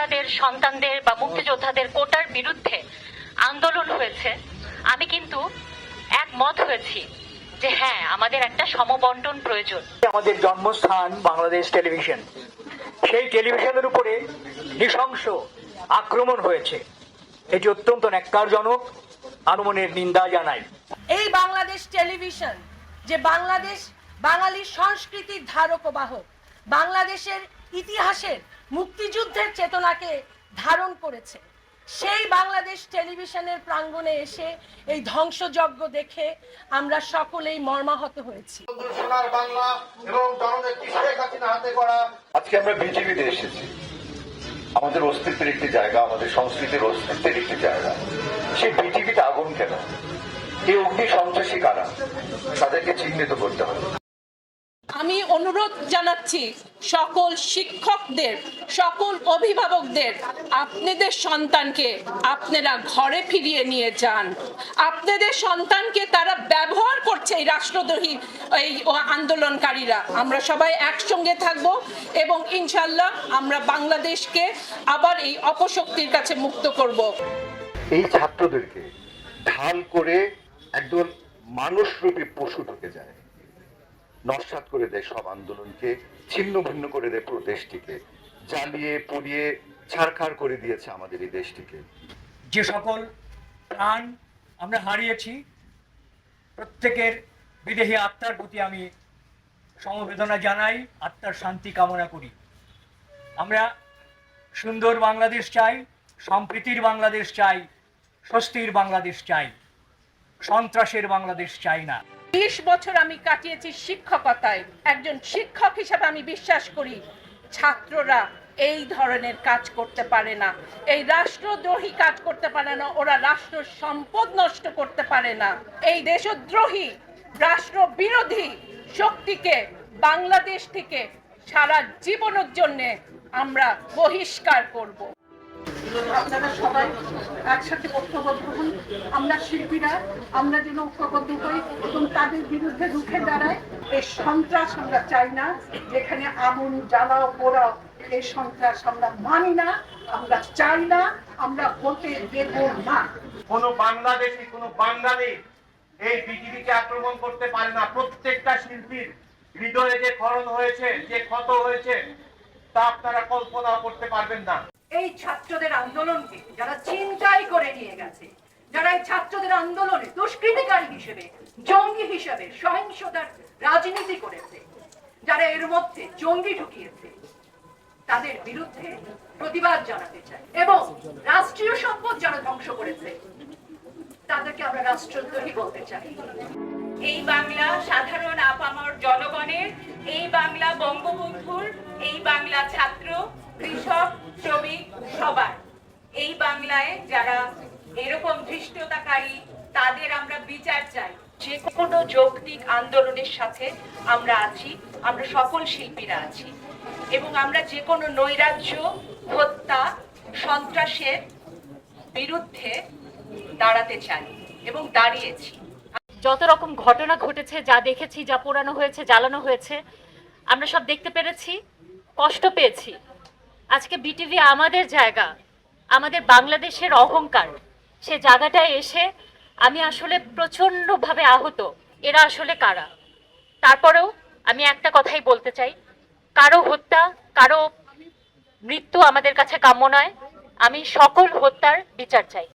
মুক্তিযোদ্ধাদের সন্তানদের বা মুক্তিযোদ্ধাদের কোটার বিরুদ্ধে আন্দোলন হয়েছে। আমি কিন্তু একমত হয়েছি যে হ্যাঁ আমাদের একটা সমবন্টন প্রয়োজন। আমাদের জন্মস্থান বাংলাদেশ টেলিভিশন। সেই টেলিভিশনের উপরে নৃশংস আক্রমণ হয়েছে। এটি অত্যন্ত ন্যাক্কারজনক আনুমনের নিন্দা জানাই। এই বাংলাদেশ টেলিভিশন যে বাংলাদেশ বাঙালির সংস্কৃতির ধারক বাহক বাংলাদেশের ইতিহাসের মুক্তিযুদ্ধের চেতনাকে ধারণ করেছে। সেই বাংলাদেশ টেলিভিশনের প্রাঙ্গণে এসে এই ধ্বংসযজ্ঞ দেখে আমরা সকলেই মর্মাহত হয়েছি। বন্ধু সোনার বাংলা এবং জননেত্রী শেখ হাসিনা হাতে করা আজকে আমরা বিজেপিতে এসেছি। আমাদের অস্তিত্বের একটি জায়গা আমাদের সংস্কৃতির অস্তিত্বের একটি জায়গা। সেই বিজেপিতে আগুন কেন? এই অগ্নি সন্ত্রাসী কারা? তাদেরকে চিহ্নিত করতে হবে। আমি অনুরোধ জানাচ্ছি সকল শিক্ষকদের, সকল অভিভাবকদের, আপনাদের সন্তানকে আপনারা ঘরে ফিরিয়ে নিয়ে যান। আপনাদের সন্তানকে তারা ব্যবহার করছে এই রাষ্ট্রদ্রোহী, এই আন্দোলনকারীরা। আমরা সবাই একসঙ্গে থাকব এবং ইনশাল্লাহ আমরা বাংলাদেশকে আবার এই অপশক্তির কাছে মুক্ত করব। এই ছাত্রদেরকে ঢাল করে একদল মানুষরূপী পশু ঢুকে যায়। নস্বাত করে দেয় সব আন্দোলনকে, ছিন্ন ভিন্ন করে দেয় পুরো দেশটিকে। জ্বালিয়ে, পুড়িয়ে ছাড়খাড় করে দিয়েছে আমাদের এই দেশটিকে। যে সকল প্রাণ আমরা হারিয়েছি, প্রত্যেকের বিদেহী আত্মার প্রতি আমি সমবেদনা জানাই, আত্মার শান্তি কামনা করি। আমরা সুন্দর বাংলাদেশ চাই, সম্প্রীতির বাংলাদেশ চাই, স্বস্তির বাংলাদেশ চাই, সন্ত্রাসের বাংলাদেশ চাই না। বিশ বছর আমি কাটিয়েছি শিক্ষকতায়। একজন শিক্ষক হিসেবে আমি বিশ্বাস করি, ছাত্ররা এই ধরনের কাজ করতে পারে না। এই রাষ্ট্রদ্রোহী কাজ করতে পারে না, ওরা রাষ্ট্র সম্পদ নষ্ট করতে পারে না। এই দেশদ্রোহী রাষ্ট্র বিরোধী শক্তিকে বাংলাদেশ থেকে সারা জীবনের জন্য আমরা বহিষ্কার করব। আপনারা সবাই একসাথে ঐক্যবদ্ধ হন। আমরা শিল্পীরা, আমরা যেন ঐক্যবদ্ধ হই এবং তাদের বিরুদ্ধে রুখে দাঁড়াই এই সন্ত্রাস আমরা চাই না। যেখানে আগুন জ্বালাও, পোড়াও, এই সন্ত্রাস আমরা মানি না, আমরা চাই না, আমরা হতে দেব না। কোন বাংলাদেশি, কোন বাঙালি এই বিজেপিকে আক্রমণ করতে পারে না। প্রত্যেকটা শিল্পীর হৃদয়ে যে ক্ষরণ হয়েছে, যে ক্ষত হয়েছে, তা আপনারা কল্পনা করতে পারবেন না। এই ছাত্রদের আন্দোলনকে যারা চিন্তাই করে নিয়ে গেছে, যারা এই ছাত্রদের আন্দোলনে দুষ্কৃতিকারী হিসেবে, জঙ্গি হিসেবে সহিংসতার রাজনীতি করেছে, যারা এর মধ্যে জঙ্গি ঢুকিয়েছে, তাদের বিরুদ্ধে প্রতিবাদ জানাতে চাই এবং রাষ্ট্রীয় সম্পদ যারা ধ্বংস করেছে, তাদেরকে আমরা রাষ্ট্রদ্রোহী বলতে চাই। এই বাংলা সাধারণ আপামর জনগণের, এই বাংলা বঙ্গবন্ধুর, এই বাংলা ছাত্র কৃষক, শ্রমিক, সবার। এই বাংলায় যারা এরকম ধৃষ্টতাকারী, তাদের আমরা বিচার চাই। যে কোনো যৌক্তিক আন্দোলনের সাথে আমরা আছি, আমরা সকল শিল্পীরা আছি। এবং আমরা যে কোনো নৈরাজ্য, হত্যা, সন্ত্রাসের বিরুদ্ধে দাঁড়াতে চাই এবং দাঁড়িয়েছি। যত রকম ঘটনা ঘটেছে, যা দেখেছি, যা পোড়ানো হয়েছে, জ্বালানো হয়েছে, আমরা সব দেখতে পেরেছি, কষ্ট পেয়েছি। আজকে বিটিভি আমাদের জায়গা, আমাদের বাংলাদেশের অহংকার। সে জায়গাটায় এসে আমি আসলে প্রচণ্ডভাবে আহত। এরা আসলে কারা? তারপরেও আমি একটা কথাই বলতে চাই, কারও হত্যা, কারও মৃত্যু আমাদের কাছে কাম্য নয়। আমি সকল হত্যার বিচার চাই।